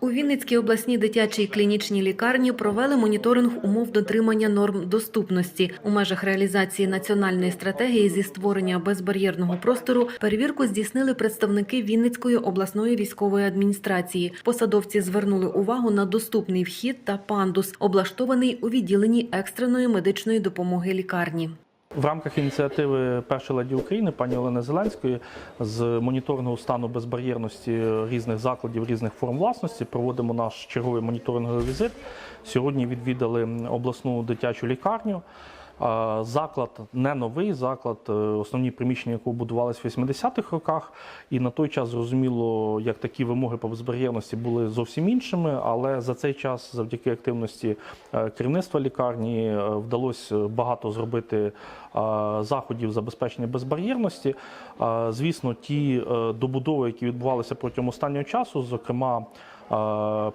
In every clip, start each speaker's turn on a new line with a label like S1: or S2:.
S1: У Вінницькій обласній дитячій клінічній лікарні провели моніторинг умов дотримання норм доступності у межах реалізації національної стратегії зі створення безбар'єрного простору. Перевірку здійснили представники Вінницької обласної військової адміністрації. Посадовці звернули увагу на доступний вхід та пандус, облаштований у відділенні екстреної медичної допомоги лікарні.
S2: В рамках ініціативи першої леді України пані Олени Зеленської з моніторингу стану безбар'єрності різних закладів, різних форм власності проводимо наш черговий моніторинговий візит. Сьогодні відвідали обласну дитячу лікарню. Заклад не новий заклад, е, основні приміщення, якого будувалися в 80-х роках, і на той час зрозуміло, як такі вимоги по безбар'єрності були зовсім іншими. Але за цей час, завдяки активності е, керівництва лікарні, е, вдалося багато зробити заходів забезпечення безбар'єрності. Звісно, ті добудови, які відбувалися протягом останнього часу, зокрема.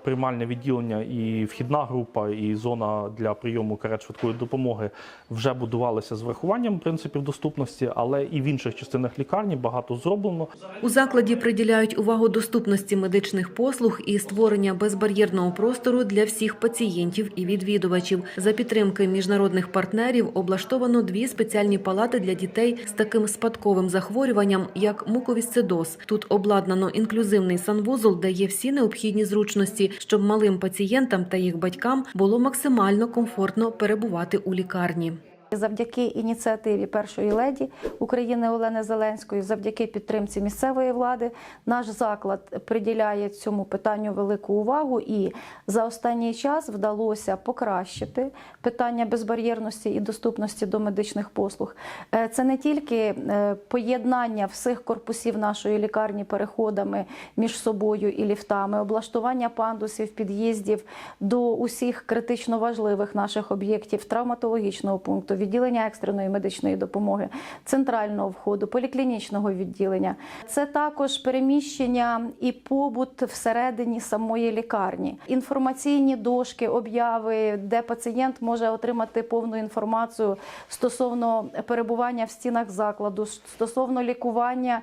S2: Приймальне відділення і вхідна група, і зона для прийому карет швидкої допомоги вже будувалися з врахуванням принципів доступності, але і в інших частинах лікарні багато зроблено.
S1: У закладі приділяють увагу доступності медичних послуг і створення безбар'єрного простору для всіх пацієнтів і відвідувачів. За підтримки міжнародних партнерів облаштовано дві спеціальні палати для дітей з таким спадковим захворюванням, як муковісцидоз. Тут обладнано інклюзивний санвузол, де є всі необхідні зручності, щоб малим пацієнтам та їх батькам було максимально комфортно перебувати у лікарні.
S3: Завдяки ініціативі першої леді України Олени Зеленської, завдяки підтримці місцевої влади, наш заклад приділяє цьому питанню велику увагу, і за останній час вдалося покращити питання безбар'єрності і доступності до медичних послуг. Е, Це не тільки е, поєднання всіх корпусів нашої лікарні переходами між собою і ліфтами, облаштування пандусів, під'їздів до усіх критично важливих наших об'єктів травматологічного пункту, відділення екстреної медичної допомоги, центрального входу, поліклінічного відділення. Це також переміщення і побут всередині самої лікарні, інформаційні дошки, обяви, де пацієнт може отримати повну інформацію стосовно перебування в стінах закладу, стосовно лікування,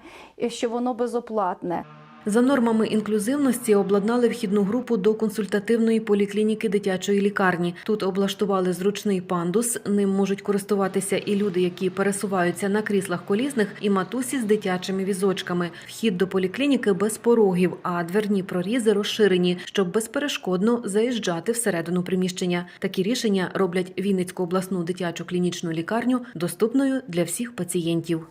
S3: що воно безоплатне.
S1: За нормами інклюзивності обладнали вхідну групу до консультативної поліклініки дитячої лікарні. Тут облаштували зручний пандус. Ним можуть користуватися і люди, які пересуваються на кріслах колісних, і матусі з дитячими візочками. Вхід до поліклініки без порогів, а дверні прорізи розширені, щоб безперешкодно заїжджати всередину приміщення. Такі рішення роблять Вінницьку обласну дитячу клінічну лікарню доступною для всіх пацієнтів.